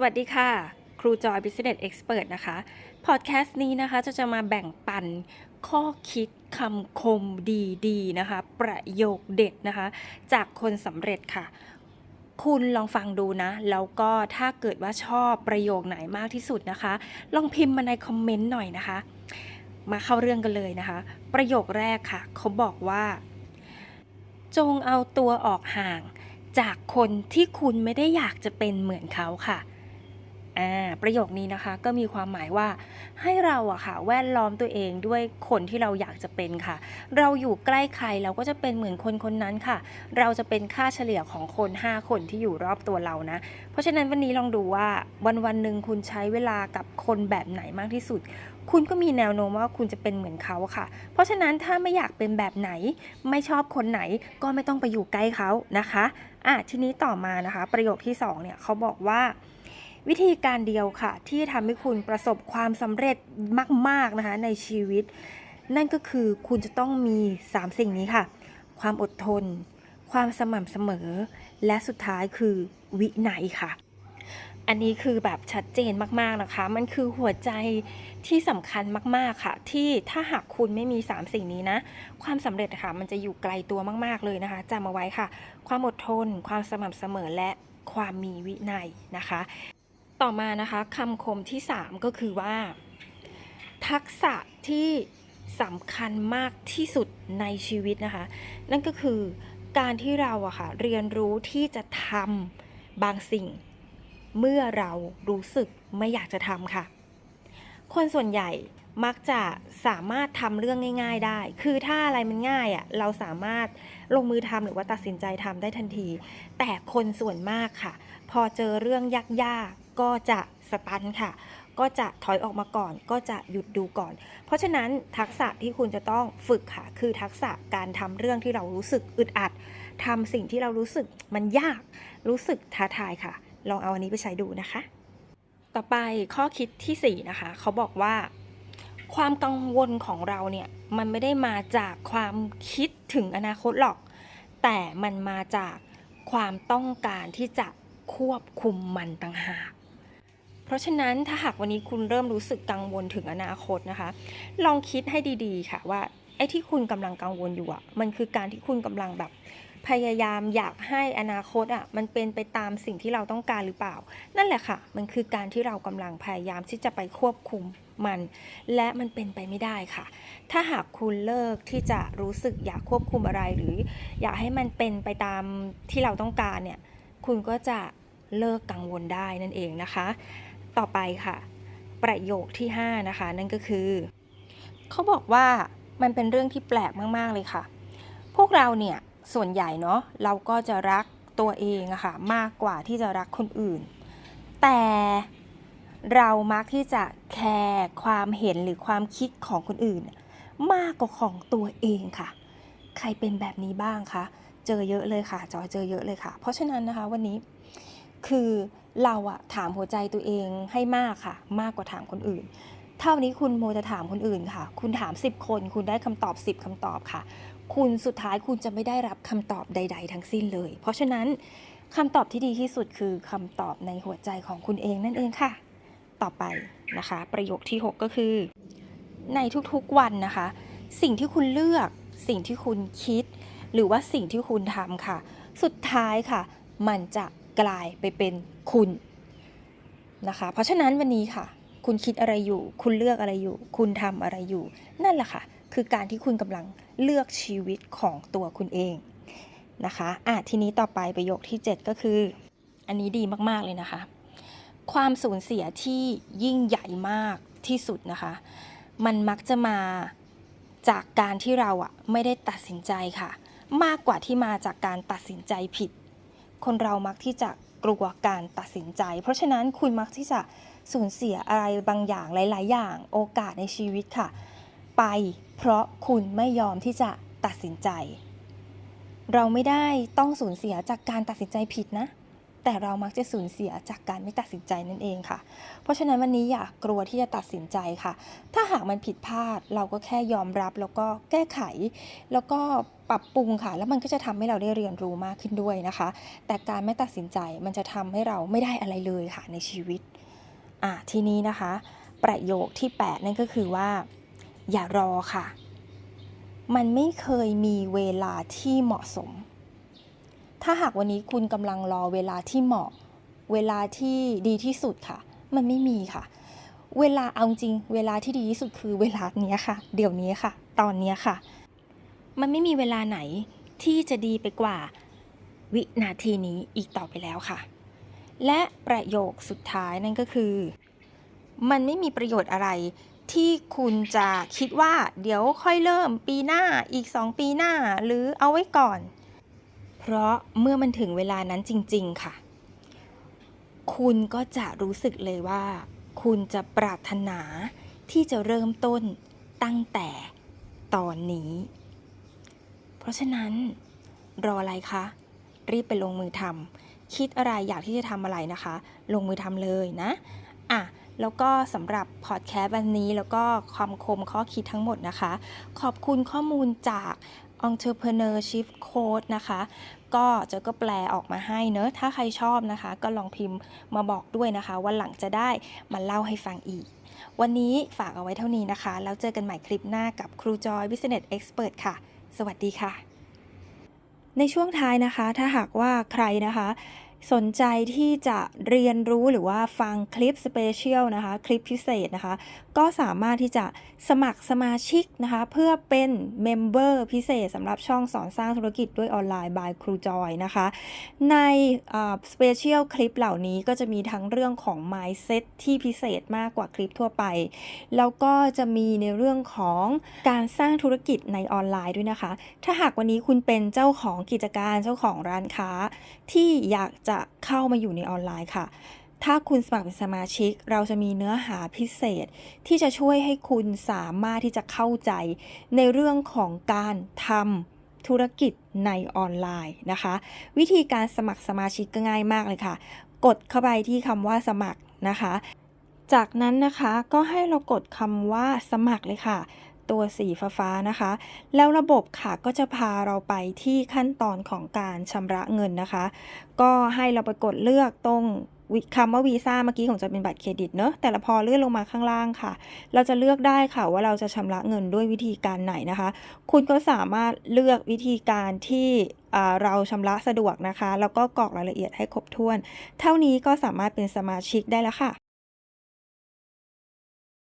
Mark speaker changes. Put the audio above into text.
Speaker 1: สวัสดีค่ะ ครูจอย Business Expert นะคะ พอดแคสต์นี้นะคะจะจะมาแบ่งปันข้อคิดคำคมดีๆนะคะ ประโยคเด็ดนะคะ จากคนสำเร็จค่ะ คุณลองฟังดูนะ แล้วก็ถ้าเกิดว่าชอบประโยคไหนมากที่สุดนะคะ ลองพิมพ์มาในคอมเมนต์หน่อยนะคะ มาเข้าเรื่องกันเลยนะคะ ประโยคแรกค่ะ เขาบอกว่า จงเอาตัวออกห่าง จากคนที่คุณไม่ได้อยากจะเป็นเหมือนเขาค่ะ อ่าประโยคนี้นะคะก็มีความหมายว่าให้เราอะค่ะแวดล้อมตัวเองด้วยคนที่เราอยากจะเป็นค่ะ เราอยู่ใกล้ใครเราก็จะเป็นเหมือนคนคนนั้นค่ะ เราจะเป็นค่าเฉลี่ยของคน 5 คนที่อยู่รอบตัวเรานะ เพราะฉะนั้นวันนี้ลองดูว่าวันวันหนึ่งคุณใช้เวลากับคนแบบไหนมากที่สุด คุณก็มีแนวโน้มว่าคุณจะเป็นเหมือนเขาค่ะ เพราะฉะนั้นถ้าไม่อยากเป็นแบบไหน ไม่ชอบคนไหนก็ไม่ต้องไปอยู่ใกล้เขานะคะอะทีนี้ต่อมานะคะ ประโยคที่สองเนี่ยเขาบอกว่า วิธีการเดียวค่ะ ที่ทำให้คุณประสบความสำเร็จมาก ๆ นะคะในชีวิต นั่นก็คือคุณจะต้องมี 3 สิ่งนี้ค่ะ ความอดทน ความสม่ำเสมอ และสุดท้ายคือวินัยค่ะ อันนี้คือแบบชัดเจนมาก ๆ นะคะ มันคือหัวใจที่สำคัญมาก ๆ ค่ะ ที่ถ้าหากคุณไม่มี 3 สิ่งนี้นะ ความสำเร็จค่ะ มันจะอยู่ไกลตัวมาก ๆ เลยนะคะจำเอาไว้ค่ะ ความอดทน ความสม่ำเสมอและความมีวินัยนะคะ ต่อมานะคะคำคมที่ 3 ก็คือว่า ทักษะที่สำคัญมากที่สุดในชีวิตนะคะ นั่นก็คือการที่เราอะค่ะเรียนรู้ที่จะทำบางสิ่ง เมื่อเรารู้สึกไม่อยากจะทำค่ะ คนส่วนใหญ่มักจะสามารถทำเรื่องง่าย ๆได้ คือถ้าอะไรมันง่ายอะเราสามารถลงมือทำหรือว่าตัดสินใจทำได้ทันที แต่คนส่วนมากค่ะ พอเจอเรื่องยากๆ ก็จะสตันค่ะ ก็จะถอยออกมาก่อน ก็จะหยุดดูก่อน เพราะฉะนั้นทักษะที่คุณจะต้องฝึกค่ะ คือทักษะการทำเรื่องที่เรารู้สึกอึดอัดทำสิ่งที่เรารู้สึกมันยาก รู้สึกท้าทายค่ะ ลองเอาอันนี้ไปใช้ดูนะคะ ต่อไปข้อคิดที่ 4 นะคะ เขาบอกว่า ความกังวลของเราเนี่ยมันไม่ได้มาจากความคิดถึงอนาคตหรอก แต่มันมาจากความต้องการที่จะควบคุมมันต่างหาก เพราะฉะนั้นถ้าหากวันนี้คุณเริ่มรู้สึกกังวลถึงอนาคตนะคะ ลองคิดให้ดีๆ ค่ะว่าไอ้ที่คุณกำลังกังวลอยู่อะมันคือการที่คุณกำลังแบบพยายามอยากให้อนาคตอะมันเป็นไปตามสิ่งที่เราต้องการหรือเปล่า นั่นแหละค่ะ มันคือการที่เรากำลังพยายามที่จะไปควบคุมมัน และมันเป็นไปไม่ได้ค่ะ ถ้าหากคุณเลิกที่จะรู้สึกอยากควบคุมอะไรหรือ อยากให้มันเป็นไปตามที่เราต้องการเนี่ยคุณก็จะเลิกกังวลได้นั่นเองนะคะ ต่อไปค่ะ ประโยคที่ 5 นะคะ นั่นก็คือ เขาบอกว่ามันเป็นเรื่องที่แปลกมากๆเลยค่ะ พวกเราเนี่ยส่วนใหญ่เนาะเราก็จะรักตัวเองอะค่ะมากกว่าที่จะรักคนอื่น แต่เรามักที่จะแคร์ความเห็นหรือความคิดของคนอื่น มากกว่าของตัวเองค่ะ ใครเป็นแบบนี้บ้างคะ เจอเยอะเลยค่ะ จอยเจอเยอะเลยค่ะ เพราะฉะนั้นนะคะวันนี้ คือเราอะถามหัวใจตัวเองให้มากค่ะ มากกว่าถามคนอื่น เท่านี้คุณโมจะถามคนอื่นค่ะ คุณถาม 10 คน คุณได้คำตอบ 10คำตอบค่ะ คุณสุดท้ายคุณจะไม่ได้รับคำตอบใด ๆ ทั้งสิ้นเลย เพราะฉะนั้นคำตอบที่ดีที่สุดคือคำตอบในหัวใจของคุณเองนั่นเองค่ะ ต่อไปนะคะ ประโยคที่ 6 ก็คือ ในทุกๆวันนะคะ สิ่งที่คุณเลือก สิ่งที่คุณคิด หรือว่าสิ่งที่คุณทำค่ะ สุดท้ายค่ะ มันจะ กลายไปเป็นคุณนะคะ เพราะฉะนั้นวันนี้ค่ะ คุณคิดอะไรอยู่ คุณเลือกอะไรอยู่ คุณทำอะไรอยู่ นั่นแหละค่ะ คือการที่คุณกำลังเลือกชีวิตของตัวคุณเองนะคะอะทีนี้ต่อไปประโยคที่ 7 ก็คือ อันนี้ดีมาก ๆ เลยนะคะ ความสูญเสียที่ยิ่งใหญ่มากที่สุดนะคะ มันมักจะมาจากการที่เราอะไม่ได้ตัดสินใจค่ะ มากกว่าที่มาจากการตัดสินใจผิด คนเรามักที่จะกลัวการตัดสินใจ เพราะฉะนั้นคุณมักที่จะสูญเสียอะไรบางอย่างหลาย ๆ อย่างโอกาสในชีวิตค่ะ ไปเพราะคุณไม่ยอมที่จะตัดสินใจ เราไม่ได้ต้องสูญเสียจากการตัดสินใจผิดนะ แต่เรามักจะสูญเสียจากการไม่ตัดสินใจนั่นเองค่ะ เพราะฉะนั้นวันนี้อย่ากลัวที่จะตัดสินใจค่ะ ถ้าหากมันผิดพลาดเราก็แค่ยอมรับแล้วก็แก้ไข แล้วก็ปรับปรุงค่ะ แล้วมันก็จะทำให้เราได้เรียนรู้มากขึ้นด้วยนะคะ แต่การไม่ตัดสินใจมันจะทำให้เราไม่ได้อะไรเลยค่ะในชีวิตอะทีนี้นะคะ ประโยคที่ 8 นั่นก็คือว่า อย่ารอค่ะ มันไม่เคยมีเวลาที่เหมาะสม ถ้าหากวันนี้คุณกำลังรอเวลาที่เหมาะ เวลาที่ดีที่สุดค่ะ มันไม่มีค่ะ เวลาเอาจริง เวลาที่ดีที่สุดคือเวลาเนี้ยค่ะ เดี๋ยวนี้ค่ะ ตอนเนี้ยค่ะ มันไม่มีเวลาไหนที่จะดีไปกว่า วินาทีนี้อีกต่อไปแล้วค่ะ และประโยคสุดท้ายนั่นก็คือ มันไม่มีประโยชน์อะไรที่คุณจะคิดว่าเดี๋ยวค่อยเริ่มปีหน้าอีก 2 ปีหน้า หรือเอาไว้ก่อน ราะเมื่อมันถึงเวลานั้นจริง ๆ ค่ะ คุณก็จะรู้สึกเลยว่า คุณจะปรารถนาที่จะเริ่มต้นตั้งแต่ตอนนี้ เพราะฉะนั้น รออะไรคะ รีบไปลงมือทำคิดอะไรอยากที่จะทำอะไรนะคะ ลงมือทำเลยนะอะแล้วก็สำหรับพอดแคสต์วันนี้แล้วก็ความคมข้อคิดทั้งหมดนะคะ ขอบคุณข้อมูลจาก Entrepreneurship Code นะคะ ก็เจะก็แปลออกมาให้เนอะ ถ้าใครชอบนะคะ ก็ลองพิมพ์มาบอกด้วยนะคะ วันหลังจะได้มาเล่าให้ฟังอีก วันนี้ฝากเอาไว้เท่านี้นะคะ แล้วเจอกันใหม่คลิปหน้ากับครูจอย Business Expert ค่ะ สวัสดีค่ะ ในช่วงท้ายนะคะ ถ้าหากว่าใครนะคะสนใจที่จะเรียนรู้หรือว่าฟังคลิปสเปเชียลนะคะ คลิปพิเศษนะคะ ก็สามารถที่จะสมัครสมาชิกนะคะ เพื่อเป็นเมมเบอร์พิเศษสำหรับช่องสอนสร้างธุรกิจด้วยออนไลน์ by ครูจอยนะคะ ในสเปเชียลคลิปเหล่านี้ก็จะมีทั้งเรื่องของ mindset ที่พิเศษมากกว่าคลิปทั่วไป แล้วก็จะมีในเรื่องของการสร้างธุรกิจในออนไลน์ด้วยนะคะ ถ้าหากวันนี้คุณเป็นเจ้าของกิจการเจ้าของร้านค้า ที่อยากจะเข้ามาอยู่ในออนไลน์ค่ะ ถ้าคุณสมัครเป็นสมาชิก เราจะมีเนื้อหาพิเศษ ที่จะช่วยให้คุณสามารถที่จะเข้าใจ ในเรื่องของการทำธุรกิจในออนไลน์นะคะ วิธีการสมัครสมาชิกก็ง่ายมากเลยค่ะ กดเข้าไปที่คำว่าสมัครนะคะ จากนั้นนะคะก็ให้เรากดคำว่าสมัครเลยค่ะตัวสีฟ้าๆนะคะ แล้วระบบค่ะก็จะพาเราไปที่ขั้นตอนของการชำระเงินนะคะ ก็ให้เราไปกดเลือกตรง คำว่าวีซ่าเมื่อกี้ของจะเป็นบัตรเครดิตเนอะแต่ละพอเลื่อนลงมาข้างล่างค่ะ เราจะเลือกได้ค่ะว่าเราจะชำระเงินด้วยวิธีการไหนนะคะ คุณก็สามารถเลือกวิธีการที่เราชำระสะดวกนะคะ แล้วก็กรอกรายละเอียดให้ครบถ้วน เท่านี้ก็สามารถเป็นสมาชิกได้แล้วค่ะ